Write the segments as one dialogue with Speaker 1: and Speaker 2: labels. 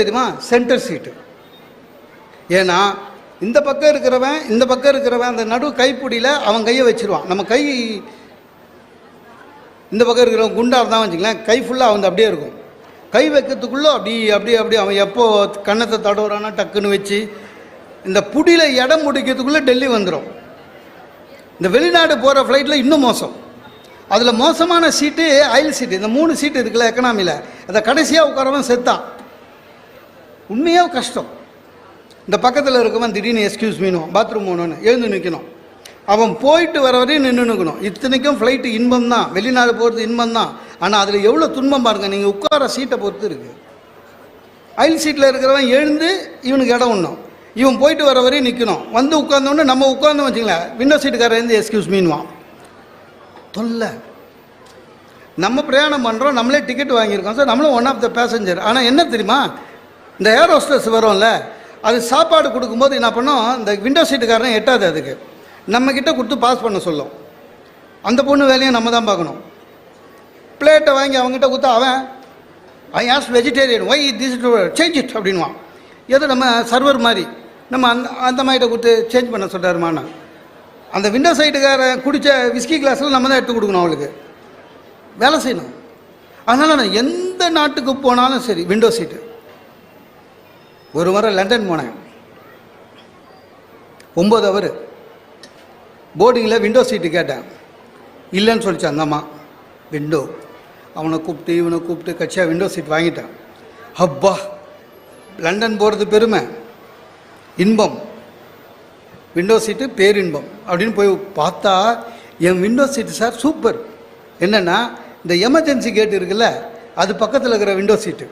Speaker 1: தெரியுமா? சென்டர் சீட்டு ஏன்னா இந்த பக்கம் இருக்கிறவன் இந்த பக்கம் இருக்கிறவன் அந்த நடு கைப்பிடியில் அவன் கையை வச்சிருவான். நம்ம கை இந்த பக்கம் இருக்கிறவன் குண்டா இருந்தால் வச்சுக்கலாம் கை ஃபுல்லாக வந்து அப்படியே இருக்கும். கை வைக்கிறதுக்குள்ளே அப்படி அப்படி அப்படி அவன் எப்போ கன்னத்தை தடவுறானா டக்குன்னு வச்சு இந்த புடியில் இடம் முடிக்கிறதுக்குள்ளே டெல்லி வந்துடும் இந்த வெளிநாடு போகிற ஃப்ளைட்டில் இன்னும் மோசம். அதில் மோசமான சீட்டு அயல் சீட்டு இந்த மூணு சீட்டு இருக்குல்ல எக்கனாமியில் அதை கடைசியாக உட்காரவன் செத்தான். உண்மையாக கஷ்டம்? இந்த பக்கத்தில் இருக்கவன் திடீர்னு எக்ஸ்கியூஸ் மீனும் பாத்ரூம் போகணுன்னு எழுந்து நிற்கணும் அவன் போயிட்டு வர வரையும் நின்று நிற்கணும் இத்தனைக்கும் ஃப்ளைட்டு இன்பம் தான். வெளிநாடு போகிறது இன்பம் தான். ஆனால் அதில் எவ்வளோ துன்பம் பாருங்கள் நீங்கள் உட்கார சீட்டை பொறுத்து இருக்குது அயல் சீட்டில் இருக்கிறவன் எழுந்து இவனுக்கு இடம் ஒன்றும் இவன் போயிட்டு வர வரையும் நிற்கணும் வந்து உட்காந்தோடனே நம்ம உட்காந்து வச்சுங்களேன் விண்டோ சீட்டுக்காரர் இருந்து எக்ஸ்கியூஸ் மீன்வான் தொல்லை. நம்ம பிரயாணம் பண்ணுறோம் நம்மளே டிக்கெட் வாங்கியிருக்கோம். சார் நம்மளும் ஒன் ஆஃப் த பேசஞ்சர் ஆனால் என்ன தெரியுமா? இந்த ஏர் ஹோஸ்டர்ஸ் வரும்ல அது சாப்பாடு கொடுக்கும்போது என்ன பண்ணோம் இந்த விண்டோ சீட்டுக்காரன் எட்டாது அதுக்கு. நம்மக்கிட்ட கொடுத்து பாஸ் பண்ண சொல்லும். அந்த பொண்ணு வேலையை நம்ம தான் பார்க்கணும். பிளேட்டை வாங்கி அவங்ககிட்ட கொடுத்தா அவன் I as vegetarian why this change it அப்படின்வான் ஏதோ நம்ம சர்வர் மாதிரி. நம்ம அந்த அந்த மாதிரிட்ட கொடுத்து சேஞ்ச் பண்ண சொல்கிறாருமான அந்த விண்டோ சைட்டுக்காரன் குடித்த விஸ்கி கிளாஸில் நம்ம தான் எடுத்து கொடுக்கணும் அவளுக்கு. வேலை செய்யணும். அதனால் நான் எந்த நாட்டுக்கு போனாலும் சரி விண்டோ சீட்டு ஒரு முறை லண்டன் போனேன். ஒம்பது அவர் போர்டிங்கில் விண்டோ சீட்டு கேட்டேன். இல்லைன்னு சொல்லிச்சு அந்தம்மா விண்டோ அவனை கூப்பிட்டு இவனை கூப்பிட்டு கட்சியாக விண்டோ சீட் வாங்கிட்டேன். அப்பா லண்டன் போகிறது பெருமை. இன்பம். விண்டோ சீட்டு பேரின்பம். அப்படின்னு போய் பார்த்தா என் விண்டோ சீட்டு சார் சூப்பர் என்னென்னா இந்த எமர்ஜென்சி கேட் இருக்குல்ல அது பக்கத்தில் இருக்கிற விண்டோ சீட்டு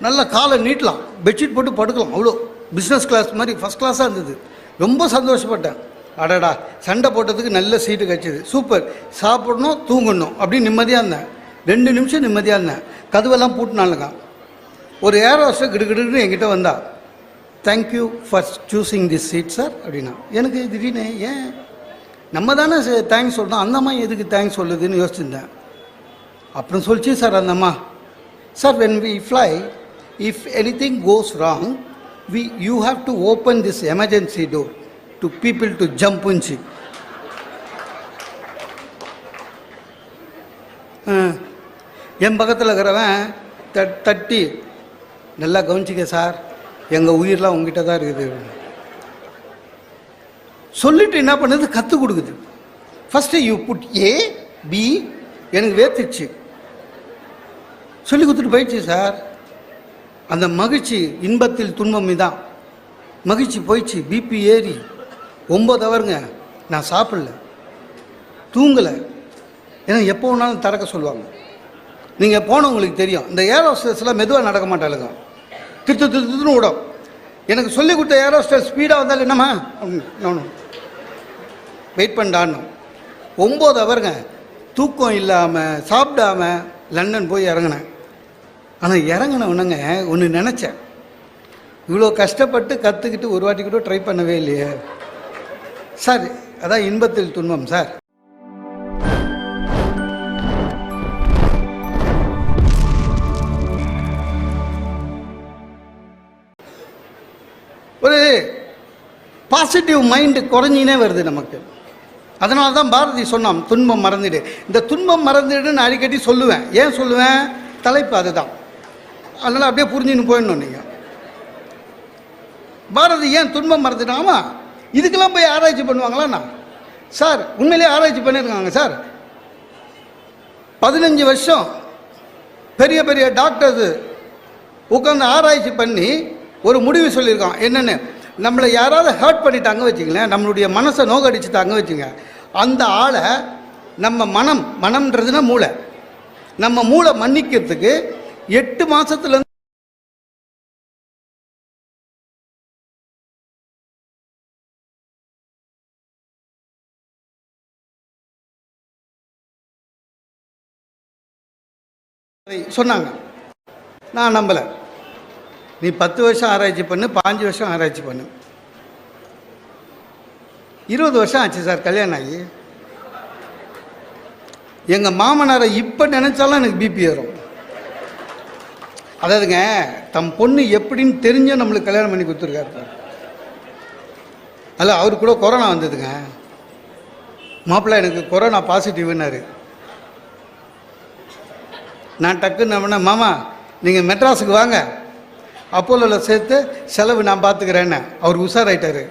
Speaker 1: நல்லா காலை நீட்டலாம். பெட்ஷீட் போட்டு படுக்கலாம். அவ்வளோ. பிஸ்னஸ் கிளாஸ் மாதிரி ஃபஸ்ட் கிளாஸாக இருந்தது. ரொம்ப சந்தோஷப்பட்டேன். அடடா சண்டை போட்டதுக்கு நல்ல சீட்டு கிடச்சிது. சூப்பர் சாப்பிடணும் தூங்கணும். அப்படின்னு நிம்மதியாக இருந்தேன். ரெண்டு நிமிஷம் நிம்மதியாக இருந்தேன். கதவெல்லாம் பூட்டினாலுங்க ஒரு ஏர் ஹோஸ்டர் கிடுகிடுன்னு என்கிட்ட வந்தா thank you for choosing this seat sir அப்படின்னா. எனக்கு திடீர்னு ஏன்? நம்ம தானே தேங்க்ஸ் சொல்கிறோம் அந்த அம்மா எதுக்கு தேங்க்ஸ் சொல்லுதுன்னு யோசிச்சிருந்தேன். அப்புறம் சொல்லிச்சு சார் அந்த அம்மா. Sir when we fly if anything goes wrong we you have to open this emergency door to people to ஜம்ப்னுச்சு என் பக்கத்தில் இருக்கிறவன் த தட்டி நல்லா கவனிச்சிக்க சார். எங்கள் உயிரெலாம் உங்ககிட்ட தான் இருக்குது. சொல்லிட்டு என்ன பண்ணுது? கற்றுக் கொடுக்குது. First you put A B எனக்கு வேர்த்துச்சு. சொல்லி கொடுத்துட்டு போயிடுச்சு சார். அந்த மகிழ்ச்சி இன்பத்தில் துன்பம் இதான். மகிழ்ச்சி போயிடுச்சு பிபி ஏறி. ஒம்பது ஹவருங்க நான் சாப்பிடல. தூங்கலை. ஏன்னா எப்போ வேணாலும் திறக்க சொல்லுவாங்க. நீங்கள் போனவங்களுக்கு தெரியும். இந்த ஏர் ஹோஸ்டர்ஸ்லாம் மெதுவாக நடக்க மாட்டாளுங்க. திருத்து திருத்துன்னு விடும் எனக்கு சொல்லி கொடுத்த ஏர் ஹோஸ்டர் ஸ்பீடாக வந்தாலும் என்னம்மா? நானும் வெயிட் பண்ணான்னு ஒம்பது ஹவருங்க தூக்கம் இல்லாமல் சாப்பிடாம லண்டன் போய் இறங்கினேன். ஆனால் இறங்கினவனுங்க ஒன்று நினச்சேன். இவ்வளோ கஷ்டப்பட்டு கற்றுக்கிட்டு ஒரு வாட்டி கூட ட்ரை பண்ணவே இல்லையே. சார் அதான் இன்பத்தில் துன்பம் சார். ஒரு பாசிட்டிவ் மைண்டு குறைஞ்சினே வருது நமக்கு. அதனால தான் பாரதி சொன்னான் துன்பம் மறந்துடு. இந்த துன்பம் மறந்துடுன்னு அடிக்கடி சொல்லுவேன். ஏன் சொல்லுவேன்? தலைப்பு அதுதான். அதனால் அப்படியே புரிஞ்சுன்னு போயிடணும் நீங்கள் பாரதி ஏன் துன்பம் மறந்துட்டாமா இதுக்கெல்லாம் போய் ஆராய்ச்சி பண்ணுவாங்களாண்ணா சார் உண்மையிலேயே ஆராய்ச்சி பண்ணியிருக்காங்க சார். பதினஞ்சு வருஷம் பெரிய பெரிய டாக்டர்ஸு உட்காந்து ஆராய்ச்சி பண்ணி ஒரு முடிவு சொல்லியிருக்கான். என்னென்னு நம்மளை யாராவது ஹர்ட் பண்ணிட்டாங்க வச்சுங்களேன் நம்மளுடைய மனசை நோக்கடிச்சுட்டாங்க வச்சுங்க. அந்த ஆளை நம்ம மனம் மனம்ன்றதுன்னா மூளை. நம்ம மூளை மன்னிக்கிறதுக்கு எட்டு மாசத்துல சொன்னாங்க. நான் நம்பலை. நீ பத்து வருஷம் ஆராய்ச்சி பண்ணு பாஞ்சு வருஷம் ஆராய்ச்சி பண்ணு. இருபது வருஷம் ஆச்சு சார் கல்யாணம் ஆகி. எங்கள் மாமனாரை இப்போ நினச்சாலும் எனக்கு பிபி வரும் அதாவதுங்க தம் பொண்ணு எப்படின்னு தெரிஞ்ச நம்மளுக்கு கல்யாணம் பண்ணி கொடுத்துருக்காரு அல்ல அவருக்கு கூட கொரோனா வந்ததுங்க. மாப்பிள்ள எனக்கு கொரோனா பாசிட்டிவ்னாரு நான் டக்குன்னு என்ன மாமா நீங்கள் மெட்ராஸுக்கு வாங்க. அப்போலோவில் சேர்த்து செலவு நான் பார்த்துக்கிறேன்னு அவர் உஷாராயிட்டார்.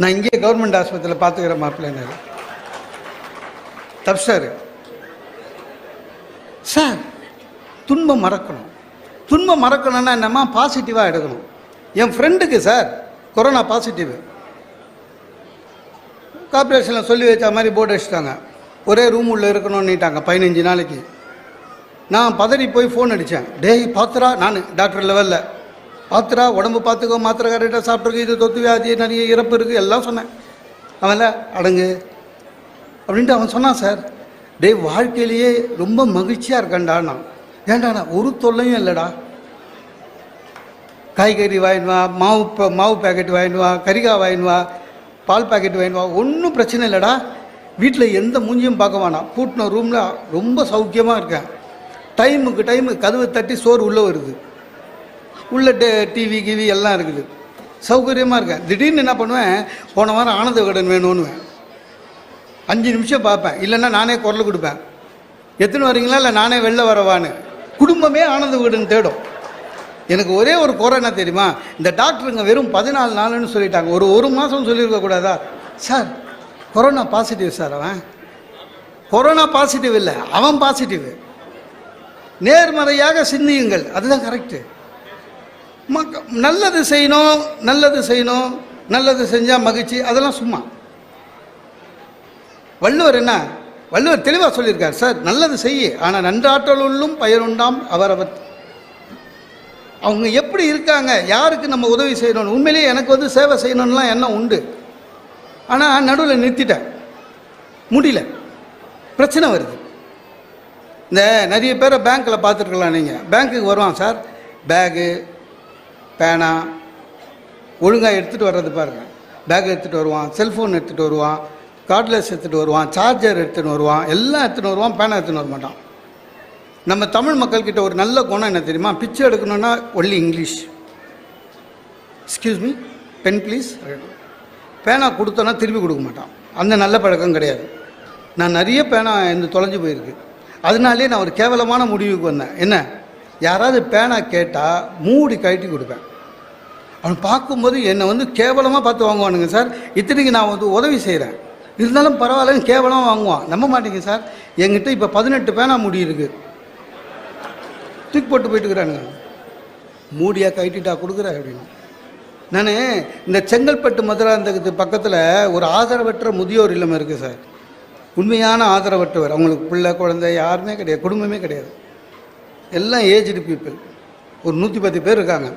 Speaker 1: நான் இங்கே கவர்மெண்ட் ஆஸ்பத்திரியில் பார்த்துக்கிறேன் மாப்பிள்ளைனாரு தப்சாரு சார் துன்பம் மறக்கணும். துன்பம் மறக்கணும்னா என்னம்மா? பாசிட்டிவாக எடுக்கணும். என் ஃப்ரெண்டுக்கு சார் கொரோனா பாசிட்டிவ் கார்பரேஷனில் சொல்லி வச்ச மாதிரி போர்டு அடிச்சிட்டாங்க. ஒரே ரூம் உள்ளே இருக்கணும்னுட்டாங்க பதினஞ்சு நாளைக்கு. நான் பதறி போய் ஃபோன் அடித்தேன் டேய் பாத்திரா நான் டாக்டர் லெவலில் பாத்திரா உடம்பு பார்த்துக்கோ மாத்திரை கரெக்டாக சாப்பிட்ருக்கு இது தொத்து வியாதி நிறைய இறப்பு இருக்குது எல்லாம் சொன்னேன். அவன்ல அடங்கு. அப்படின்ட்டு அவன் சொன்னான் சார் டேய் வாழ்க்கையிலேயே ரொம்ப மகிழ்ச்சியாக இருக்கேன்டா நான். ஏண்டாண்ணா ஒரு தொல்லையும் இல்லைடா. காய்கறி வாங்கிட்டு வா மாவு மாவு பேக்கெட் வாங்கிட்டு வா கறிக்காய் வாங்கிட்டு வா பால் பாக்கெட் வாங்கிட்டு வா ஒன்றும் பிரச்சனை இல்லைடா. வீட்டில் எந்த மூஞ்சியும் பார்க்க வேணாம். பூட்டின ரூமில் ரொம்ப சௌக்கியமாக இருக்கேன். டைமுக்கு டைமு கதவு தட்டி சோறு உள்ளே வருது. உள்ள டிவி கிவி எல்லாம் இருக்குது. சௌகரியமாக இருக்கேன். திடீர்னு என்ன பண்ணுவேன் போன வாரம் ஆனந்த விகடன் வேணும்னுவேன். அஞ்சு நிமிஷம் பார்ப்பேன். இல்லைன்னா நானே குரல் கொடுப்பேன். எத்தனை வரீங்களா? இல்லை நானே வெளில வரவான்னு. குடும்பமே ஆனந்த வீடுன்னு தேடும். எனக்கு ஒரே ஒரு குறை என்ன தெரியுமா? இந்த டாக்டருங்க வெறும் பதினாலு நாளுன்னு சொல்லிட்டாங்க. ஒரு ஒரு மாதம் சொல்லியிருக்க கூடாதா? சார் கொரோனா பாசிட்டிவ் சார் அவன். கொரோனா பாசிட்டிவ் இல்லை அவன் பாசிட்டிவ் நேர்மறையாக சிந்தியுங்கள். அதுதான் கரெக்டு மக்க நல்லது செய்யணும் நல்லது செய்யணும் நல்லது செஞ்சால் மகிழ்ச்சி அதெல்லாம் சும்மா. வள்ளுவர் என்ன? வள்ளுவர் தெளிவாக சொல்லியிருக்கார் சார் நல்லது செய்ய ஆனால் நன்றாற்றலுள்ளும் பயனுண்டாம் அவரவர். அவங்க எப்படி இருக்காங்க யாருக்கு நம்ம உதவி செய்யணும்? உண்மையிலேயே எனக்கு வந்து சேவை செய்யணும்லாம் எண்ணம் உண்டு. ஆனால் நடுவில் நிறுத்திட்டேன் முடியல. பிரச்சனை வருது. இந்த நிறைய பேரை பேங்க்கில் பார்த்துருக்கலாம் நீங்கள் பேங்க்குக்கு வருவான் சார் பேகு பேனா ஒழுங்காக எடுத்துகிட்டு வர்றது பாருங்கள் பேக் எடுத்துகிட்டு வருவான் செல்ஃபோன் எடுத்துகிட்டு வருவான் கார்ட்லெஸ் எடுத்துகிட்டு வருவான் சார்ஜர் எடுத்துகிட்டு வருவான் எல்லாம் எடுத்துகிட்டு வருவான் பேனா எடுத்துகிட்டு வர மாட்டான். நம்ம தமிழ் மக்கள்கிட்ட ஒரு நல்ல குணம் என்ன தெரியுமா? பிச்சை எடுக்கணும்னா only English excuse me pen please பேனா கொடுத்தோன்னா திருப்பி கொடுக்க மாட்டான். அந்த நல்ல பழக்கம் கிடையாது. நான் நிறைய பேனா இந்த தொலைஞ்சு போயிருக்கு. அதனாலே நான் ஒரு கேவலமான முடிவுக்கு வந்தேன். என்ன? யாராவது பேனா கேட்டால் மூடி கழட்டி கொடுப்பேன். அவன் பார்க்கும்போது என்னை வந்து கேவலமாக பார்த்து வாங்குவானுங்க சார். இத்தனைக்கு நான் வந்து உதவி செய்கிறேன் இருந்தாலும் பரவாயில்லன்னு கேவலம் வாங்குவான். நம்ப மாட்டேங்க சார். என்கிட்ட இப்போ பதினெட்டு பேனா முடி இருக்கு. தூக்கி போட்டு போயிட்டுக்கிறானுங்க மூடியாக கைட்டிட்டா கொடுக்குற அப்படின்னு. நான் இந்த செங்கல்பட்டு மதுராந்தகத்து பக்கத்தில் ஒரு ஆதரவற்ற முதியோர் இல்லம் இருக்குது சார். உண்மையான ஆதரவற்றவர். அவங்களுக்கு பிள்ளை குழந்தை யாருமே கிடையாது. குடும்பமே கிடையாது. எல்லாம் ஏஜ்டு பீப்புள் ஒரு நூற்றி பத்து பேர் இருக்காங்க.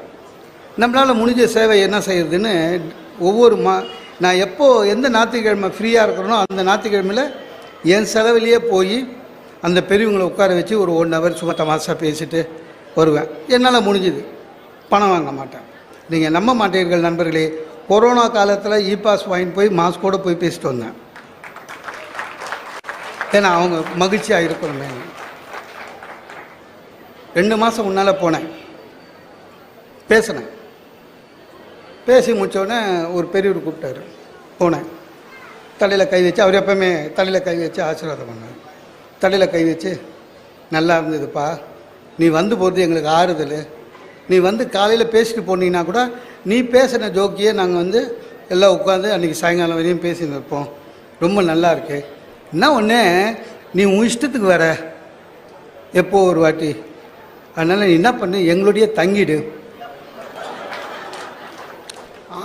Speaker 1: நம்மளால் முடிஞ்ச சேவை என்ன செய்யறதுன்னு ஒவ்வொரு மா நான் எப்போது எந்த ஞாயிற்றுக்கிழமை ஃப்ரீயாக இருக்கிறனோ அந்த ஞாயிற்றுக்கிழமையில் என் செலவிலேயே போய் அந்த பெரியவங்களை உட்கார வச்சு ஒரு ஒன் ஹவர் சும்மா தமாஷா பேசிட்டு வருவேன். என்னால் முடிஞ்சுது. பணம் வாங்க மாட்டேன். நீங்கள் நம்ப மாட்டீர்கள் நண்பர்களே. கொரோனா காலத்தில் இ பாஸ் வாங்கிட்டு போய் மாஸ்கோடு போய் பேசிட்டு வந்தேன். ஏன்னா அவங்க மகிழ்ச்சியாக இருக்கணுமே. ரெண்டு மாதம் முன்னால் போனேன். பேசினேன். பேசி முடித்தோடனே ஒரு பெரியவர் கூப்பிட்டாரு. போனேன். தலையில் கை வச்சு அவர் எப்பவுமே தலையில் கை வச்சு ஆசீர்வாதம் பண்ணார் தலையில் கை வச்சு நல்லா இருந்ததுப்பா. நீ வந்து போகிறது எங்களுக்கு ஆறுதல். நீ வந்து காலையில் பேசிட்டு போனீங்கன்னா கூட நீ பேசின ஜோக்கியே நாங்கள் வந்து எல்லாம் உட்காந்து அன்றைக்கி சாயங்காலம் வரையும் பேசின்னு இருப்போம். ரொம்ப நல்லா இருக்கு. என்ன ஒன்று நீ உன் இஷ்டத்துக்கு வர. எப்போ ஒரு வாட்டி. அதனால் நீ என்ன பண்ணு? எங்களுடைய தங்கிடு.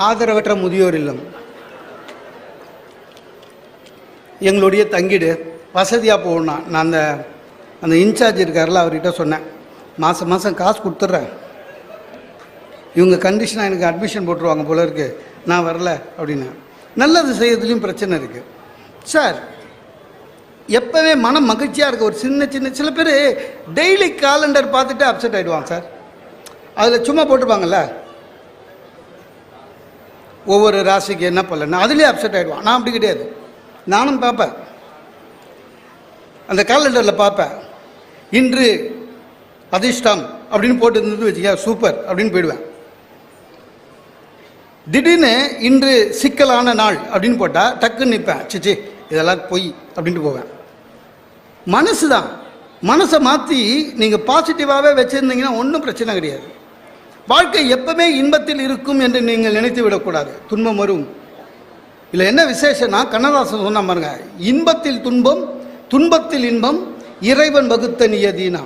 Speaker 1: ஆதரவற்ற முதியோர் இல்லம். எங்களுடைய தங்கிடு வசதியாக போகணும் நான் அந்த அந்த இன்சார்ஜ் இருக்கார்ல அவர்கிட்ட சொன்னேன். மாதம் மாதம் காசு கொடுத்துட்றேன். இவங்க கண்டிஷனாக எனக்கு அட்மிஷன் போட்டுருவாங்க போல இருக்கு. நான் வரல அப்படின்னு. நல்லது செய்யறதுலையும் பிரச்சனை இருக்குது சார் எப்போவே மனம் மகிழ்ச்சியாக இருக்க ஒரு சின்ன சின்ன சில பேர் டெய்லி காலண்டர் பார்த்துட்டு அப்செட் ஆகிடுவாங்க சார் அதில் சும்மா போட்டிருப்பாங்கல்ல? ஒவ்வொரு ராசிக்கு என்ன பலன் அதுலேயே அப்செட் ஆகிடுவான் நான் அப்படி கிடையாது. நானும் பார்ப்பேன். அந்த கேலண்டரில் பார்ப்பேன். இன்று அதிர்ஷ்டம் அப்படின்னு போட்டு இருந்தது வச்சுக்க சூப்பர் அப்படின்னு போயிடுவேன். திடீர்னு இன்று சிக்கலான நாள் அப்படின்னு போட்டால் டக்குன்னு நிற்பேன் சிச்சி இதெல்லாம் பொய் அப்படின்ட்டு போவேன். மனசு தான் மனசை மாற்றி நீங்கள் பாசிட்டிவாகவே வச்சுருந்தீங்கன்னா ஒன்றும் பிரச்சனை கிடையாது. வாழ்க்கை எப்பவுமே இன்பத்தில் இருக்கும் என்று நீங்கள் நினைத்து விடக்கூடாது. துன்பம் வரும். இதில் என்ன விசேஷம்னா கண்ணதாசன் சொன்ன பாருங்க இன்பத்தில் துன்பம் துன்பத்தில் இன்பம் இறைவன் வகுத்த நியதினா.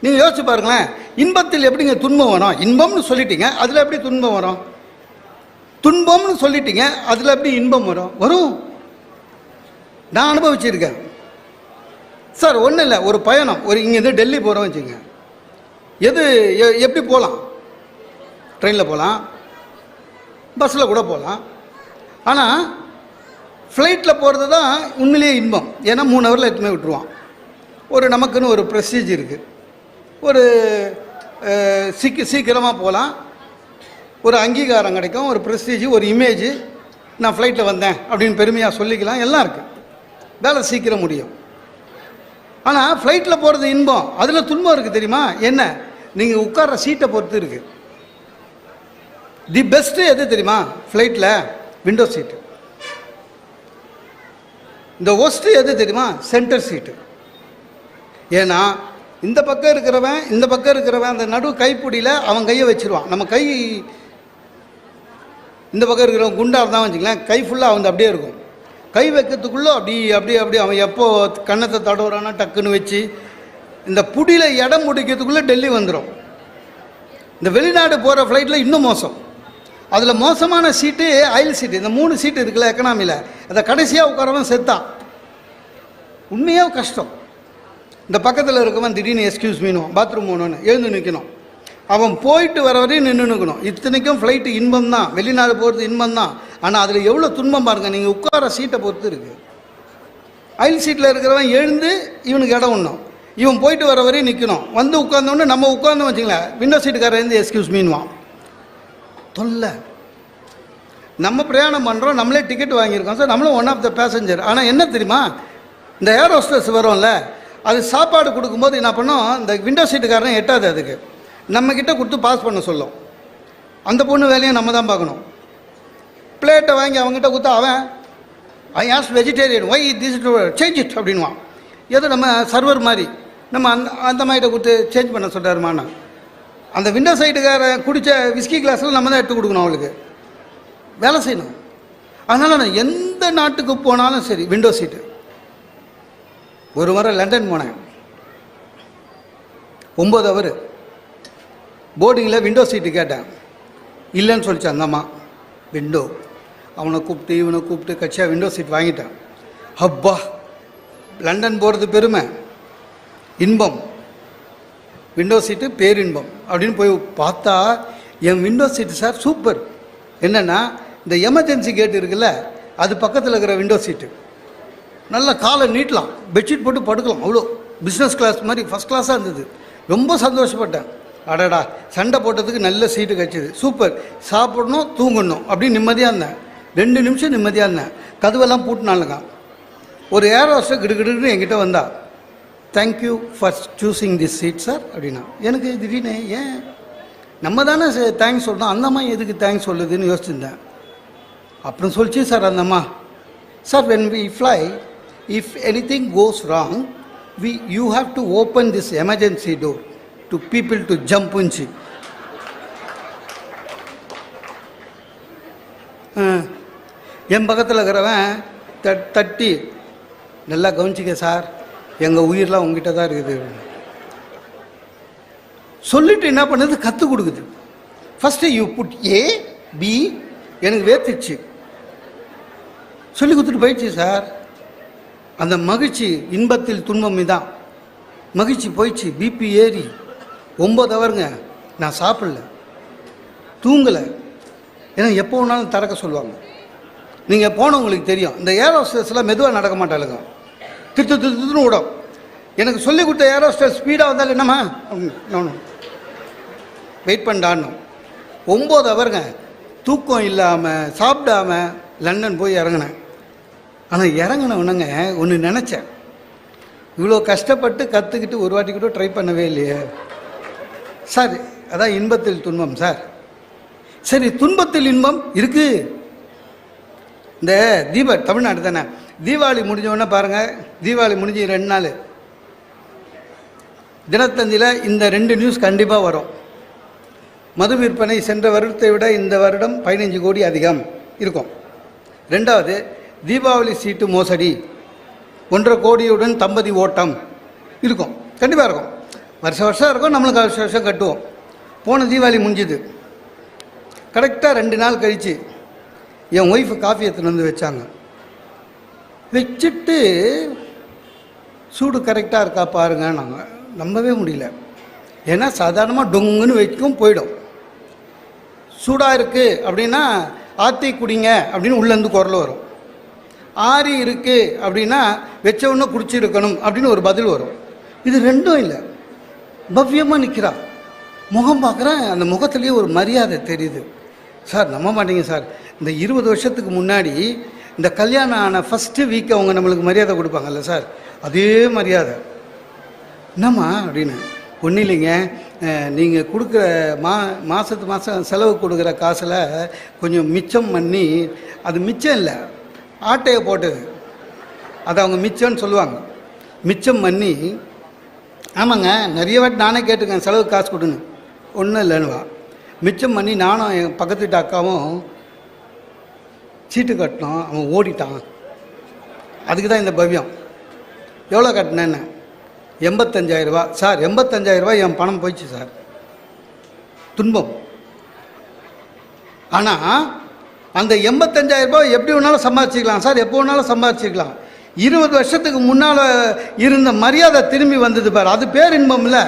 Speaker 1: நீங்கள் யோசிச்சு பாருங்களேன் இன்பத்தில் எப்படிங்க துன்பம் வரும்? இன்பம்னு சொல்லிட்டீங்க அதில் எப்படி துன்பம் வரும்? துன்பம்னு சொல்லிட்டீங்க அதில் எப்படி இன்பம் வரும்? வரும். நான் அனுபவிச்சிருக்கேன். சார் ஒன்றும் இல்லை ஒரு பயணம். ஒரு இங்கேருந்து டெல்லி போகிறோம் வச்சுங்க எது எ- எப்படி போகலாம் ட்ரெயினில் போகலாம் பஸ்ஸில் கூட போகலாம் ஆனால் ஃப்ளைட்டில் போகிறது தான் உண்மையிலேயே இன்பம். ஏன்னா மூணு ஹவரில் எத்துமே விட்டுருவான். ஒரு நமக்குன்னு ஒரு ப்ரெஸ்டீஜ் இருக்குது ஒரு சீக்க சீக்கிரமாக போகலாம் ஒரு அங்கீகாரம் கிடைக்கும் ஒரு ப்ரெஸ்டீஜ் ஒரு இமேஜ் நான் ஃப்ளைட்டில் வந்தேன் அப்படின்னு பெருமையாக சொல்லிக்கலாம். எல்லாம் இருக்குது வேலை சீக்கிரம் முடியும். ஆனால் ஃப்ளைட்டில் போகிறது இன்பம். அதில் துன்பம் இருக்குது தெரியுமா? என்ன? நீங்கள் உட்கார்ற சீட்டை பொறுத்து இருக்குது தி பெஸ்ட்டு எது தெரியுமா? ஃப்ளைட்டில் விண்டோ சீட்டு இந்த ஒஸ்ட்டு எது தெரியுமா? சென்டர் சீட்டு ஏன்னா இந்த பக்கம் இருக்கிறவன் இந்த பக்கம் இருக்கிறவன் அந்த நடு கைப்பிடியில் அவன் கையை வச்சிருவான். நம்ம கை இந்த பக்கம் இருக்கிறவன் குண்டாக இருந்தால் வச்சுக்கலாம் கை ஃபுல்லாக வந்து அப்படியே இருக்கும். கை வைக்கிறதுக்குள்ளே அப்படி அப்படி அப்படி அவன் எப்போ கன்னத்தை தடவுறானா டக்குன்னு வச்சு இந்த புடியில் இடம் முடிக்கிறதுக்குள்ளே டெல்லி வந்துடும் இந்த வெளிநாடு போகிற ஃப்ளைட்டில் இன்னும் மோசம். அதில் மோசமான சீட்டு அயல் சீட்டு இந்த மூணு சீட்டு இருக்குல்ல எக்கனாமியில் அதை கடைசியாக உட்காரவன் செத்தான் உண்மையாக கஷ்டம்? இந்த பக்கத்தில் இருக்கவன் திடீர்னு எக்ஸ்கியூஸ் மீனும் பாத்ரூம் போகணுன்னு எழுந்து நிற்கணும் அவன் போயிட்டு வர வரையும் நின்று நிற்கணும் இத்தனைக்கும் ஃப்ளைட்டு இன்பம் தான் வெளிநாடு போகிறது இன்பம் தான் ஆனால் அதில் எவ்வளோ துன்பம் பாருங்கள் நீங்கள் உட்கார சீட்டை பொறுத்து இருக்குது அயல் சீட்டில் இருக்கிறவன் எழுந்து இவனுக்கு இடம் ஒன்றும் இவன் போயிட்டு வர வரையும் நிற்கணும் வந்து உட்காந்தோன்னு நம்ம உட்காந்தோம் வச்சுங்களேன் விண்டோ சீட்டுக்காரர் இருந்து எக்ஸ்கியூஸ் மீன்வான். தொல்லை. நம்ம பிரயாணம் பண்ணுறோம் நம்மளே டிக்கெட் வாங்கியிருக்கோம். சார் நம்மளும் ஒன் ஆஃப் த பேசஞ்சர் ஆனால் என்ன தெரியுமா? இந்த ஏர் ஹோஸ்டர்ஸ் வரும்ல அது சாப்பாடு கொடுக்கும்போது என்ன பண்ணோம்? இந்த விண்டோ சீட்டுக்காரன் எட்டாது அதுக்கு. நம்மக்கிட்ட கொடுத்து பாஸ் பண்ண சொல்லும். அந்த பொண்ணு வேலையை நம்ம தான் பார்க்கணும். பிளேட்டை வாங்கி அவங்ககிட்ட கொடுத்தா அவன் I as vegetarian why this change it அப்படின்வான் ஏதோ நம்ம சர்வர் மாதிரி. நம்ம அந்த அந்த மாதிரிட்ட கொடுத்து சேஞ்ச் பண்ண சொல்கிறாருமாண்ணா அந்த விண்டோ சைடுக்கார குடித்த விஸ்கி கிளாஸில் நம்ம தான் எடுத்து கொடுக்கணும் அவளுக்கு. வேலை செய்யணும். அதனால் நான் எந்த நாட்டுக்கு போனாலும் சரி விண்டோ சீட்டு ஒரு முறை லண்டன் போனேன். ஒம்பது அவர் போர்டிங்கில் விண்டோ சீட்டு கேட்டேன். இல்லைன்னு சொல்லிச்சு அந்த அம்மா. விண்டோ அவனை கூப்பிட்டு இவனை கூப்பிட்டு கட்சியாக விண்டோ சீட் வாங்கிட்டேன். அப்பா லண்டன் போகிறது பெருமை. இன்பம். விண்டோ சீட்டு பேரின்பம். அப்படின்னு போய் பார்த்தா என் விண்டோ சீட்டு சார் சூப்பர் என்னென்னா இந்த எமர்ஜென்சி கேட் இருக்குல்ல அது பக்கத்தில் இருக்கிற விண்டோ சீட்டு நல்லா காலை நீட்டலாம் பெட்ஷீட் போட்டு படுக்கலாம் அவ்வளோ. பிஸ்னஸ் கிளாஸ் மாதிரி ஃபஸ்ட் கிளாஸாக இருந்தது. ரொம்ப சந்தோஷப்பட்டேன். அடடா சண்டை போட்டதுக்கு நல்ல சீட்டு கிடச்சிது. சூப்பர் சாப்பிடணும் தூங்கணும் அப்படின்னு நிம்மதியாக இருந்தேன். ரெண்டு நிமிஷம் நிம்மதியாக இருந்தேன். கதவெல்லாம் பூட்டினாலுங்க ஒரு ஏர் ஹோஸ்டர் கிடுகிடுன்னு என்கிட்ட வந்தாள் thank you for choosing this seat sir அப்படின்னா எனக்கு திடீர்னு ஏன் நம்ம தானே தேங்க்ஸ் சொல்கிறோம் அந்த அம்மா எதுக்கு தேங்க்ஸ் சொல்லுதுன்னு யோசிச்சிருந்தேன். அப்புறம் சொல்லிச்சு சார் அந்த அம்மா sir when we fly if anything goes wrong we you have to open this emergency door to people to ஜம்ப்னுச்சு என் பக்கத்தில் இருக்கிறவன் த தட்டி நல்லா கவனிச்சிக்க சார் எங்கள் உயிரெலாம் உங்ககிட்ட தான் இருக்குது. சொல்லிட்டு என்ன பண்ணுது? கற்றுக் கொடுக்குது. First you put A B எனக்கு வேர்த்துச்சு. சொல்லி கொடுத்துட்டு போயிடுச்சு சார். அந்த மகிழ்ச்சி இன்பத்தில் துன்பம் இதான். மகிழ்ச்சி போயிடுச்சு. பிபி ஏறி ஒம்பது ஹவருங்க நான் சாப்பிடல. தூங்கலை. ஏன்னா எப்போ வேணாலும் திறக்க சொல்லுவாங்க. நீங்கள் போனவங்களுக்கு தெரியும். இந்த ஏரோஸ்டர்ஸ்லாம் மெதுவாக நடக்க மாட்டாளுங்க. திட்டு திருத்துன்னு ஓடும். விடும் எனக்கு சொல்லி கொடுத்த ஏர் ஹோஸ்டர் ஸ்பீடாக வந்தாலும் என்னம்மா? வெயிட் பண்ணான்னு ஒம்பது அவருங்க தூக்கம் இல்லாமல் சாப்பிடாம லண்டன் போய் இறங்கினேன். ஆனால் இறங்கினவனுங்க ஒன்று நினச்சேன். இவ்வளோ கஷ்டப்பட்டு கற்றுக்கிட்டு ஒரு வாட்டி கூட ட்ரை பண்ணவே இல்லையே. சார் அதான் இன்பத்தில் துன்பம் சார். சரி துன்பத்தில் இன்பம் இருக்கு. இந்த தீப தமிழ்நாடு தானே? தீபாவளி முடிஞ்ச உடனே தீபாவளி முடிஞ்சு ரெண்டு நாள். தினத்தந்தியில் இந்த ரெண்டு நியூஸ் கண்டிப்பாக வரும். மது விற்பனை சென்ற வருடத்தை விட இந்த வருடம் பதினஞ்சு கோடி அதிகம் இருக்கும். ரெண்டாவது தீபாவளி சீட்டு மோசடி. ஒன்றரை கோடியுடன் தம்பதி ஓட்டம் இருக்கும். கண்டிப்பாக இருக்கும். வருஷம் வருஷம் இருக்கும் நம்மளுக்கு வருஷம் வருஷம் கட்டுவோம். போன தீபாவளி முடிஞ்சுது. கரெக்டாக ரெண்டு நாள் கழித்து என் ஒய்ஃபு காஃபி எடுத்துன்னு வந்து வச்சாங்க. வச்சுட்டு சூடு கரெக்டாக இருக்கா பாருங்க. நாங்கள் நம்பவே முடியல. ஏன்னா சாதாரணமாக டொங்குன்னு வைக்கும் போயிடும். சூடாக இருக்குது அப்படின்னா ஆத்தி குடிங்க அப்படின்னு உள்ளேருந்து குரல் வரும். ஆறி இருக்குது அப்படின்னா வச்சவொன்னே குடிச்சிருக்கணும் அப்படின்னு ஒரு பதில் வரும். இது ரெண்டும் இல்லை. பவ்யமாக நிற்கிறா முகம் பார்க்குறேன் அந்த முகத்துலேயே ஒரு மரியாதை தெரியுது. சார் நம்ப மாட்டீங்க சார். இந்த இருபது வருஷத்துக்கு முன்னாடி இந்த கல்யாணம் ஆன ஃபஸ்ட்டு வீக் அவங்க நம்மளுக்கு மரியாதை கொடுப்பாங்கல்ல சார்? அதே மரியாதை. என்னம்மா அப்படின்னு. ஒன்றும் இல்லைங்க. நீங்கள் கொடுக்குற மா மாதத்து மாதம் செலவு கொடுக்குற காசில் கொஞ்சம் மிச்சம் பண்ணி அது மிச்சம் இல்லை. ஆட்டையை போட்டது. அதை அவங்க மிச்சம்னு சொல்லுவாங்க. மிச்சம் பண்ணி ஆமாங்க நிறைய வாட்டி நானே கேட்டுக்கேன் செலவு காசு கொடுன்னு. ஒன்றும் இல்லைன்னுவா. மிச்சம் பண்ணி நானும் என் பக்கத்து வீட்டு அக்காவும் சீட்டு கட்டினோம் அவன் ஓடிட்டான். அதுக்கு தான் இந்த பவ்யம். எவ்வளோ கட்டினேன்னு? எண்பத்தஞ்சாயிரரூபா சார் எண்பத்தஞ்சாயிரரூபா என் பணம் போயிடுச்சு சார். துன்பம். ஆனால் அந்த எண்பத்தஞ்சாயிரரூபா ரூபாய் எப்படி வேணாலும் சம்பாதிச்சிக்கலாம். சார் எப்போ வேணாலும் சம்பாதிச்சிக்கலாம். இருபது வருஷத்துக்கு முன்னால் இருந்த மரியாதை திரும்பி வந்தது பார். அது பேர் இன்பம் இல்லை.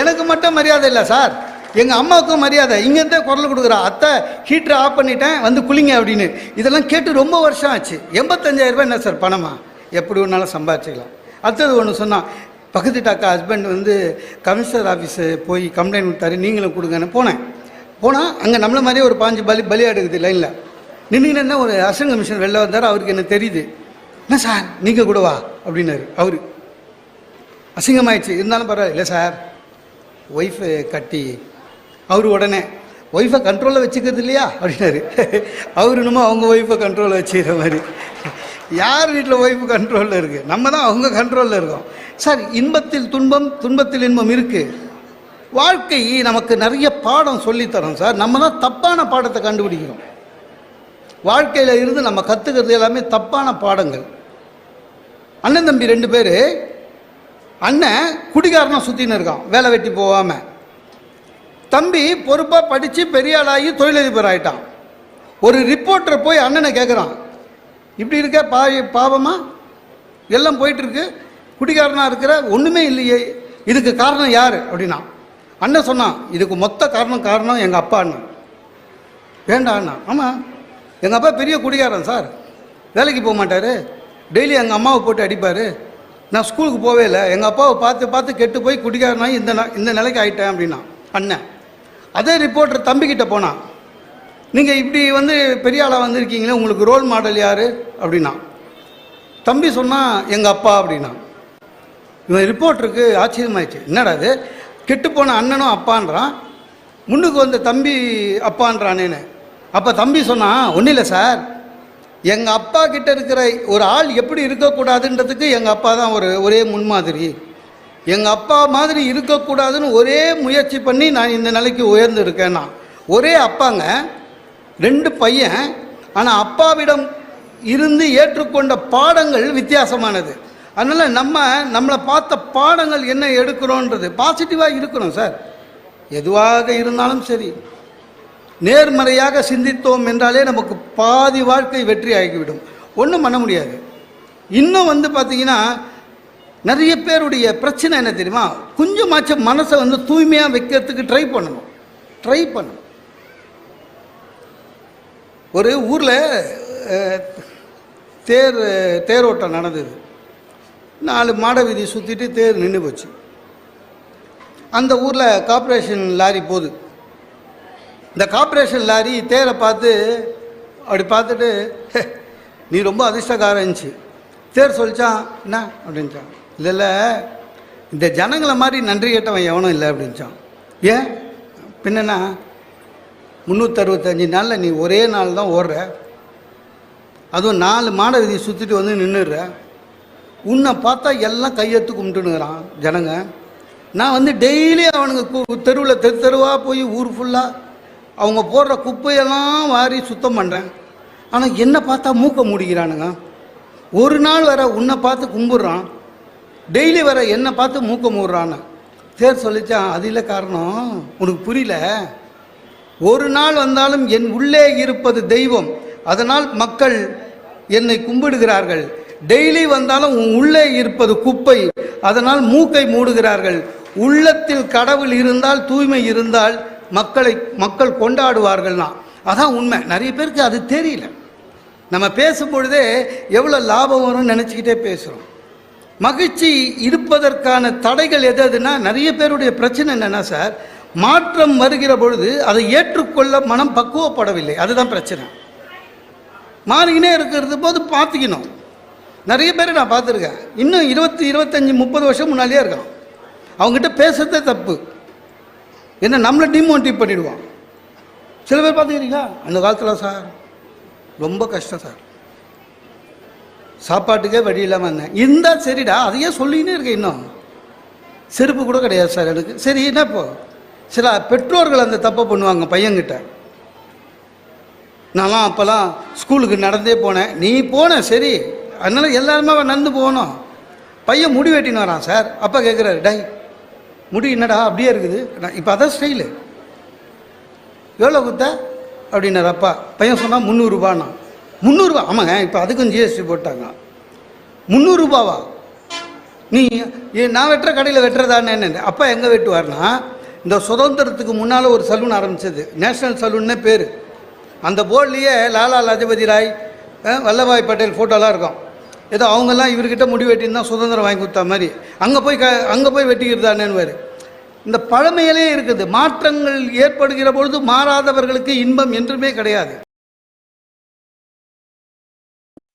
Speaker 1: எனக்கு மட்டும் மரியாதை இல்லை சார். எங்கள் அம்மாவுக்கும் மரியாதை. இங்கேருந்தே குரல் கொடுக்குறா அத்தை ஹீட்டரை ஆஃப் பண்ணிட்டேன் வந்து குளிங்க அப்படின்னு. இதெல்லாம் கேட்டு ரொம்ப வருஷம் ஆச்சு. எண்பத்தஞ்சாயிரரூபா என்ன சார் பணமா? எப்படி வேணாலும் சம்பாதிச்சிக்கலாம். அடுத்தது ஒன்று சொன்னான் பக்கத்து டாக்கா ஹஸ்பண்ட் வந்து கமிஷனர் ஆஃபீஸு போய் கம்ப்ளைண்ட் கொடுத்தாரு நீங்களும் கொடுங்கன்னு போனேன். போனால் அங்கே நம்மள மாதிரியே ஒரு பாஞ்சு பலி பலியாடுக்குது லைனில் நின்றுங்கன்னா ஒரு அசன் கமிஷன் வெளில வந்தார் அவருக்கு என்ன தெரியுது. என்ன சார் நீங்கள் கூட வா அப்படின்னாரு அவரு. அசிங்கமாயிடுச்சு. இருந்தாலும் பரவாயில்ல. இல்லை சார் ஒய்ஃபு கட்டி அவர் உடனே ஒய்ஃபை கண்ட்ரோலில் வச்சுக்கிறது இல்லையா? அப்படின்னாரு. அவர் இன்னமும் அவங்க ஒய்ஃபை கண்ட்ரோலில் வச்சுக்கிற மாதிரி. யார் வீட்டில் ஒய்ஃபு கண்ட்ரோலில் இருக்குது நம்ம தான் அவங்க கண்ட்ரோலில் இருக்கோம். சார் இன்பத்தில் துன்பம் துன்பத்தில் இன்பம் இருக்குது வாழ்க்கை நமக்கு நிறைய பாடம் சொல்லித்தரோம் சார். நம்ம தான் தப்பான பாடத்தை கண்டுபிடிக்கிறோம். வாழ்க்கையில் இருந்து நம்ம கற்றுக்கிறது எல்லாமே தப்பான பாடங்கள். அண்ணன் தம்பி ரெண்டு பேர் அண்ணன் குடிகாரனாக சுற்றின்னு இருக்கான். வேலை வெட்டி போகாமல் தம்பி பொறுப்பாக படித்து பெரிய ஆளாகி தொழிலதிபர் ஆகிட்டான் ஒரு ரிப்போர்ட்டர் போய் அண்ணனை கேட்குறான் இப்படி இருக்க பா பாவமா? எல்லாம் போயிட்டுருக்கு. குடிகாரனாக இருக்கிற ஒன்றுமே இல்லையே. இதுக்கு காரணம் யார்? அப்படின்னா அண்ணன் சொன்னான் இதுக்கு மொத்த காரணம் காரணம் எங்கள் அப்பா அண்ணன். வேண்டாம் அண்ணா? ஆமாம் எங்கள் அப்பா பெரிய குடிகாரன் சார். வேலைக்கு போக மாட்டார். டெய்லி எங்கள் அம்மாவை போட்டு அடிப்பார். நான் ஸ்கூலுக்கு போவே இல்லை. எங்கள் அப்பாவை பார்த்து பார்த்து கெட்டு போய் குடிகாரனாகி இந்த ந- இந்த நிலைக்கு ஆகிட்டேன் அப்படின்னா அண்ணன் அதே ரிப்போர்ட்டர் தம்பிக்கிட்ட போனான் நீங்கள் இப்படி வந்து பெரிய ஆளாக வந்திருக்கீங்களே உங்களுக்கு ரோல் மாடல் யார்? அப்படின்னா தம்பி சொன்னால் எங்கள் அப்பா அப்படின்னா இவன் ரிப்போர்ட்டருக்கு ஆச்சரியமாயிடுச்சு. என்னடா இது? கெட்டுப்போன அண்ணனும் அப்பான்றான்? முன்னுக்கு வந்த தம்பி அப்பான்றானேன்னு. அப்போ தம்பி சொன்னான் ஒன்றும் இல்லை சார். எங்கள் அப்பா கிட்ட இருக்கிற ஒரு ஆள் எப்படி இருக்கக்கூடாதுன்றதுக்கு எங்கள் அப்பா தான் ஒரு ஒரே முன்மாதிரி. எங்கள் அப்பா மாதிரி இருக்கக்கூடாதுன்னு ஒரே முயற்சி பண்ணி நான் இந்த நிலைக்கு உயர்ந்திருக்கேன் நான் ஒரே அப்பாங்க ரெண்டு பையன் ஆனால் அப்பாவிடம் இருந்து ஏற்றுக்கொண்ட பாடங்கள் வித்தியாசமானது. அதனால் நம்ம நம்மளை பார்த்த பாடங்கள் என்ன எடுக்கிறோன்றது பாசிட்டிவாக இருக்கணும் சார். எதுவாக இருந்தாலும் சரி. நேர்மறையாக சிந்தித்தோம் என்றாலே நமக்கு பாதி வாழ்க்கை வெற்றி ஆகிவிடும். ஒன்றும் பண்ண முடியாது. இன்னும் வந்து பார்த்தீங்கன்னா நிறைய பேருடைய பிரச்சனை என்ன தெரியுமா? கொஞ்சமாச்சும் மனசை வந்து தூய்மையாக வைக்கிறதுக்கு ட்ரை பண்ணணும். ட்ரை பண்ணணும். ஒரு ஊரில் தேர் தேரோட்டம் நடந்தது. நாலு மாட வீதி சுற்றிட்டு தேர் நின்று போச்சு. அந்த ஊரில் கார்பரேஷன் லாரி போகுது. இந்த கார்பரேஷன் லாரி தேரை பார்த்து அப்படி பார்த்துட்டு "ஹே, நீ ரொம்ப அதிர்ஷ்டக்காரன்ச்சு தேர் சொல்லிச்சான் என்ன? அப்படின்ச்சான் இல்லைல்ல இந்த ஜனங்களை மாதிரி நன்றி கேட்டவன் எவனும் இல்லை அப்படின்ச்சான் ஏன்? பின்னா முந்நூற்றறுபத்தஞ்சு நாளில் நீ ஒரே நாள் தான் ஓடுற. அதுவும் நாலு மாட விதி சுற்றிட்டு வந்து நின்றுடுற உன்னை பார்த்தா எல்லாம் கையெத்து கும்பிட்டுனுக்குறான் ஜனங்க. நான் வந்து டெய்லி அவனுங்க கு தெருவில் தெரு தெருவாக போய் ஊர் ஃபுல்லாக அவங்க போடுற குப்பையெல்லாம் வாரி சுத்தம் பண்ணுறேன் ஆனால் என்னை பார்த்தா மூக்க முடிக்கிறானுங்க. ஒரு நாள் வர உன்னை பார்த்து கும்பிட்றான். டெய்லி வர என்னை பார்த்து மூக்க மூடுறான்னு. தேர் சொல்லிச்சான் அது இல்லை காரணம் உனக்கு புரியல. ஒரு நாள் வந்தாலும் என் உள்ளே இருப்பது தெய்வம். அதனால் மக்கள் என்னை கும்பிடுகிறார்கள். டெய்லி வந்தாலும் உன் உள்ளே இருப்பது குப்பை. அதனால் மூக்கை மூடுகிறார்கள். உள்ளத்தில் கடவுள் இருந்தால் தூய்மை இருந்தால் மக்களை மக்கள் கொண்டாடுவார்கள்னா. அதான் உண்மை. நிறைய பேருக்கு அது தெரியல. நம்ம பேசும்பொழுதே எவ்வளோ லாபம் வரும்னு நினச்சிக்கிட்டே பேசுகிறோம் மகிழ்ச்சி இருப்பதற்கான தடைகள் எது எதுனா நிறைய பேருடைய பிரச்சனை என்னென்னா சார் மாற்றம் வருகிற பொழுது அதை ஏற்றுக்கொள்ள மனம் பக்குவப்படவில்லை. அதுதான் பிரச்சனை. மாறிக்கினே இருக்கிறது போது பார்த்துக்கணும். நிறைய பேரை நான் பார்த்துருக்கேன். இன்னும் இருபத்தி இருபத்தஞ்சி முப்பது வருஷம் முன்னாலேயே இருக்கான். அவங்ககிட்ட பேசுறதே தப்பு. என்ன நம்மளை டிமோட்டிவ் பண்ணிவிடுவோம் சில பேர் பார்த்துக்கிறீங்களா? அந்த காலத்தில் சார் ரொம்ப கஷ்டம் சார். சாப்பாட்டுக்கே வழி இல்லாமல் இருந்தேன் இருந்தால் சரிடா அதையே சொல்லிக்கினே இருக்கேன் இன்னும். செருப்பு கூட கிடையாது சார் எனக்கு. சரி என்ன இப்போ? சில பெற்றோர்கள் அந்த தப்பை பண்ணுவாங்க பையன்கிட்ட. நான்லாம் அப்போல்லாம் ஸ்கூலுக்கு நடந்தே போனேன். நீ போன சரி. அதனால் எல்லாருமே நடந்து போகணும். பையன் முடி வெட்டின்னு வரான் சார். அப்பா கேட்குறாரு டை முடி என்னடா? அப்படியே இருக்குது. இப்போ அதான் ஸ்டைலு எவ்வளோ குத்த? அப்படின்னார் அப்பா. பையன் சொன்னால் முந்நூறுரூபான்னா முந்நூறுரூவா ஆமாங்க இப்போ அதுக்கும் ஜிஎஸ்டி போட்டாங்க. முந்நூறுரூபாவா நீ ஏ, நான் வெட்டுற கடையில் வெட்டுறதானேன்னு அப்பா எங்கே வெட்டுவார்னா இந்த சுதந்திரத்துக்கு முன்னால் ஒரு சலூன் ஆரம்பித்தது நேஷனல் சலூன்னே பேர். அந்த போர்ட்லேயே லாலா லஜபதி ராய் வல்லபாய் பட்டேல் ஃபோட்டோலாம் இருக்கும். ஏதோ அவங்கெல்லாம் இவர்கிட்ட முடி வெட்டின்னு தான் சுதந்திரம் வாங்கி கொடுத்த மாதிரி. அங்கே போய் க அங்கே போய் வெட்டிக்கிறதானேன்னு இந்த பழமையிலே இருக்குது. மாற்றங்கள் ஏற்படுகிற பொழுது மாறாதவர்களுக்கு இன்பம் என்றுமே கிடையாது.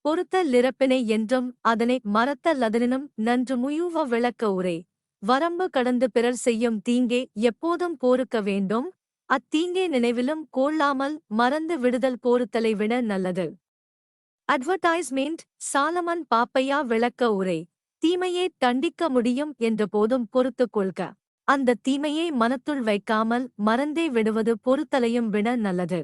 Speaker 2: பொறுத்த லிறப்பினை என்றும் அதனை மறத்த லதனினும் நன்று முயூவ விளக்க உரை. வரம்பு கடந்து பிறர் செய்யும் தீங்கே எப்போதும் போருக்க வேண்டும். அத்தீங்கே நினைவிலும் கொள்ளாமல் மறந்து விடுதல் போருத்தலை விட நல்லது. அட்வர்டைஸ்மெண்ட் சாலமன் பாப்பையா விளக்க உரை. தீமையே தண்டிக்க முடியும் என்ற போதும் பொறுத்துக் கொள்க. அந்த தீமையை மனத்துள் வைக்காமல் மறந்தே விடுவது பொறுத்தலையும் விட நல்லது.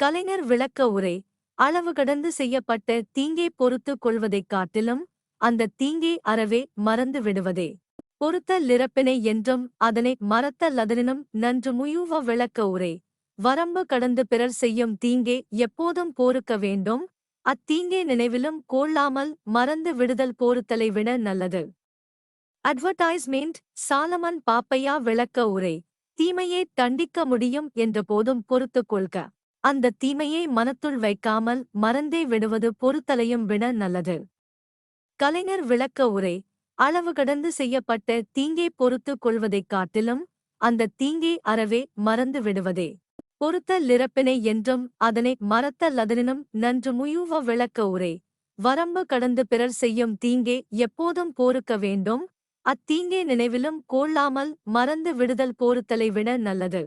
Speaker 2: கலைஞர் விளக்க உரை. அளவு கடந்து செய்யப்பட்ட தீங்கை பொறுத்துக் கொள்வதைக் காட்டிலும் அந்த தீங்கே அறவே மறந்து விடுவதே. பொறுத்த லிறப்பினை என்றும் அதனை மறத்த லதனினும் நன்று முயூவ விளக்க உரை. வரம்பு கடந்து பிறர் செய்யும் தீங்கே எப்போதும் போருக்க வேண்டும் அத்தீங்கே நினைவிலும் கொள்ளாமல் மறந்து விடுதல் போருத்தலை விட நல்லது. அட்வர்டைஸ்மெண்ட் சாலமன் பாப்பையா விளக்க உரை. தீமையை தண்டிக்க முடியும் என்ற போதும் பொறுத்துக் கொள்க. அந்த தீமையை மனத்துள் வைக்காமல் மறந்தே விடுவது பொறுத்தலையும் விட நல்லது. கலைஞர் விளக்க உரை அளவு கடந்து செய்யப்பட்ட தீங்கை பொறுத்துக் கொள்வதைக் காட்டிலும் அந்த தீங்கே அறவே மறந்து விடுவதே. பொறுத்த லிறப்பினை என்றும் அதனை மறத்த லதனினும் நன்று முயூவ விளக்க உரை வரம்பு கடந்து பிறர் செய்யும் தீங்கே எப்போதும் போருக்க வேண்டும் அத்தீங்கே நினைவிலும் கொள்ளாமல் மறந்து விடுதல் போருத்தலை விட நல்லது.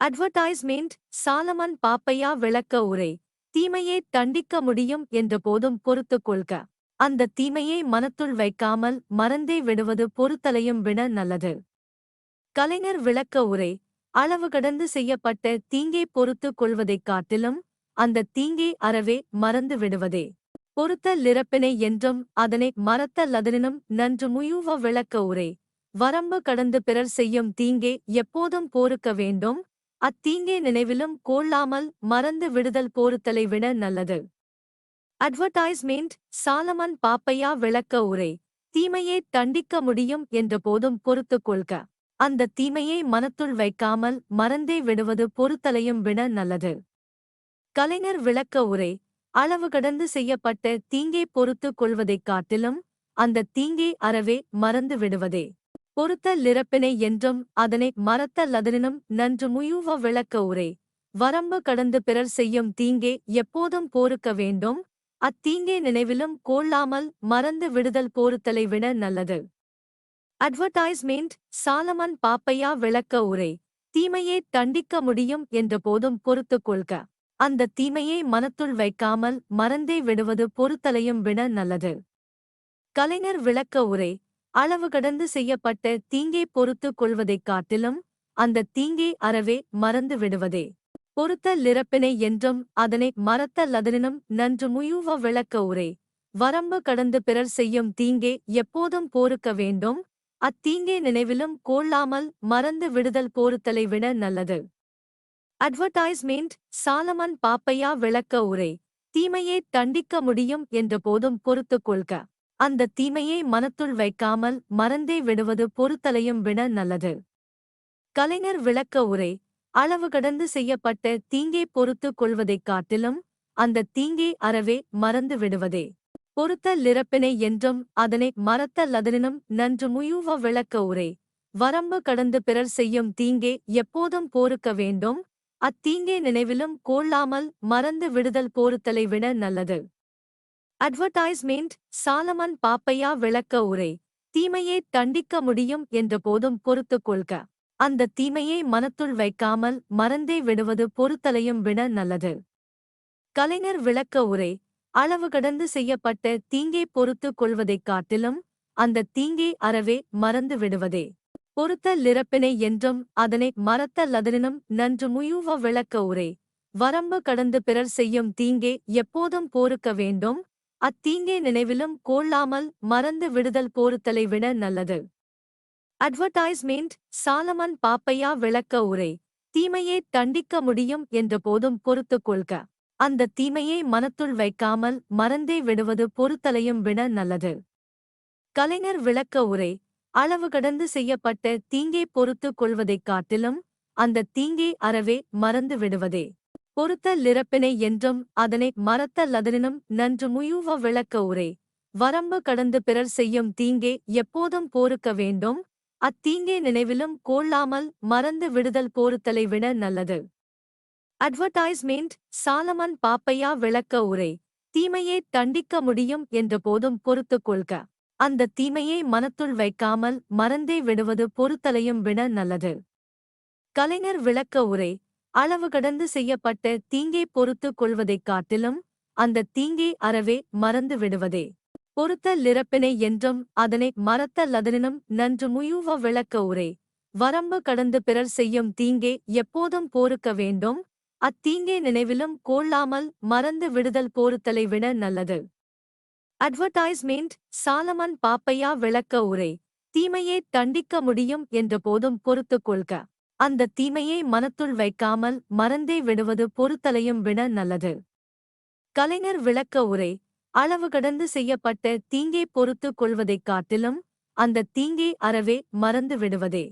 Speaker 2: அட்வர்டைஸ்மெண்ட் சாலமன் பாப்பையா விளக்க உரை. தீமையை தண்டிக்க முடியும் என்ற போதும் பொறுத்துக் கொள்க. அந்த தீமையை மனத்துள் வைக்காமல் மறந்தே விடுவது பொறுத்தலையும் விட நல்லது. கலைஞர் விளக்க உரை. அளவு கடந்து செய்யப்பட்ட தீங்கை பொறுத்துக் கொள்வதைக் காட்டிலும் அந்த தீங்கே அறவே மறந்து விடுவதே. பொறுத்த லிறப்பினை என்றும் அதனை மறத்த லதனினும் நன்று முயுவ விளக்க உரை. வரம்பு கடந்து பிறர் செய்யும் தீங்கே எப்போதும் போருக்க வேண்டும். அத்தீங்கே நினைவிலும் கொள்ளாமல் மறந்து விடுதல் போருத்தலை விட நல்லது. அட்வர்டைஸ்மெண்ட் சாலமன் பாப்பையா விளக்க உரை தீமையை தண்டிக்க முடியும் என்ற போதும் பொறுத்துக் கொள்க. அந்த தீமையை மனத்துள் வைக்காமல் மறந்தே விடுவது பொறுத்தலையும் விட நல்லது. கலைஞர் விளக்க உரை அளவு கடந்து செய்யப்பட்ட தீங்கை பொறுத்துக் கொள்வதைக் காட்டிலும் அந்த தீங்கே அறவே மறந்து விடுவதே. பொறுத்த லிறப்பினை என்றும் அதனை மறத்த லதனினும் நன்று முயுவ விளக்க உரை. வரம்பு கடந்து பிறர் செய்யும் தீங்கே எப்போதும் போருக்க வேண்டும். அத்தீங்கே நினைவிலும் கொள்ளாமல் மறந்து விடுதல் போருத்தலை விட நல்லது. அட்வர்டைஸ்மெண்ட் சாலமன் பாப்பையா விளக்க உரை. தீமையே தண்டிக்க முடியும் என்ற போதும் பொறுத்துக் கொள்க. அந்த தீமையை மனத்துள் வைக்காமல் மறந்தே விடுவது பொறுத்தலையும் விட நல்லது. கலைஞர் விளக்க உரை. அளவு கடந்து செய்யப்பட்ட தீங்கை பொறுத்துக் கொள்வதைக் காட்டிலும் அந்த தீங்கே அறவே மறந்து விடுவதே. பொறுத்த லிறப்பினை என்றும் அதனை மறத்த லதனினும் நன்று முயுவ விளக்க உரை. வரம்பு கடந்து பிறர் செய்யும் தீங்கே எப்போதும் போருக்க வேண்டும். அத்தீங்கே நினைவிலும் கொள்ளாமல் மறந்து விடுதல் போருத்தலை விட நல்லது. அட்வர்டைஸ்மெண்ட் சாலமன் பாப்பையா விளக்க உரை. தீமையே தண்டிக்க முடியும் என்ற போதும் பொறுத்துக் கொள்க. அந்த தீமையை மனத்துள் வைக்காமல் மறந்தே விடுவது பொறுத்தலையும் விட நல்லது. கலைஞர் விளக்க உரை அளவு கடந்து செய்யப்பட்ட தீங்கே பொறுத்துக் கொள்வதைக் காட்டிலும் அந்த தீங்கே அறவே மறந்து விடுவதே. பொறுத்த லிறப்பினை என்றும் அதனை மறத்த லதனினும் நன்று முயூவ விளக்க உரை வரம்பு கடந்து பிறர் செய்யும் தீங்கே எப்போதும் போருக்க வேண்டும் அத்தீங்கே நினைவிலும் கொள்ளாமல் மறந்து விடுதல் போருத்தலை விட நல்லது. அட்வர்டைஸ்மெண்ட் சாலமன் பாப்பையா விளக்க உரை. தீமையை தண்டிக்க முடியும் என்ற போதும் பொறுத்துக் கொள்க. அந்த தீமையை மனத்துள் வைக்காமல் மறந்தே விடுவது பொறுத்தலையும் விட நல்லது. கலைஞர் விளக்க உரை. அளவு கடந்து செய்யப்பட்ட தீங்கை பொறுத்துக் கொள்வதைக் காட்டிலும் அந்த தீங்கே அறவே மறந்து விடுவதே. பொறுத்த லிறப்பினை என்றும் அதனை மறத்த லதனினும் நன்று முயுவ விளக்க உரை. வரம்பு கடந்து பிறர் செய்யும் தீங்கே எப்போதும் போருக்க வேண்டும். அத்தீங்கே நினைவிலும் கொள்ளாமல் மறந்து விடுதல் போருத்தலை விட நல்லது. அட்வர்டைஸ்மெண்ட் சாலமன் பாப்பையா விளக்க உரை தீமையே தண்டிக்க முடியும் என்ற போதும் பொறுத்துக் கொள்க. அந்த தீமையை மனத்துள் வைக்காமல் மறந்தே விடுவது பொறுத்தலையும் விட நல்லது. கலைஞர் விளக்க உரை அளவு கடந்து செய்யப்பட்ட தீங்கே பொறுத்துக் கொள்வதைக் காட்டிலும் அந்த தீங்கே அறவே மறந்து விடுவதே. பொறுத்த லிறப்பினை என்றும் அதனை மறத்த லதனினும் நன்று முயுவ விளக்க உரை. வரம்பு கடந்து பிறர் செய்யும் தீங்கே எப்போதும் போருக்க வேண்டும். அத்தீங்கே நினைவிலும் கொள்ளாமல் மறந்து விடுதல் போருத்தலை விட நல்லது. அட்வர்டைஸ்மெண்ட் சாலமன் பாப்பையா விளக்க உரை. தீமையே தண்டிக்க முடியும் என்ற போதும் பொறுத்துக் கொள்க. அந்த தீமையை மனத்துள் வைக்காமல் மறந்தே விடுவது பொறுத்தலையும் விட நல்லது. கலைஞர் விளக்க உரை. அளவு கடந்து செய்யப்பட்ட தீங்கை பொறுத்துக் கொள்வதைக் காட்டிலும் அந்த தீங்கை அறவே மறந்து விடுவதே. பொறுத்த லிறப்பினை என்றும் அதனை மறத்த லதனினும் நன்று முயூவ விளக்க உரை. வரம்பு கடந்து பிறர் செய்யும் தீங்கே எப்போதும் போருக்க வேண்டும் அத்தீங்கே நினைவிலும் கொள்ளாமல் மறந்து விடுதல் போருத்தலை விட நல்லது. அட்வர்டைஸ்மெண்ட் சாலமன் பாப்பையா விளக்க உரை. தீமையே தண்டிக்க முடியும் என்ற போதும் பொறுத்துக் கொள்க. அந்த தீமையை மனத்துள் வைக்காமல் மறந்தே விடுவது பொறுத்தலையும் விட நல்லது. கலைஞர் விளக்க உரை அளவு கடந்து செய்யப்பட்ட தீங்கை பொறுத்துக் கொள்வதைக் காட்டிலும் அந்த தீங்கே அறவே மறந்து விடுவதே.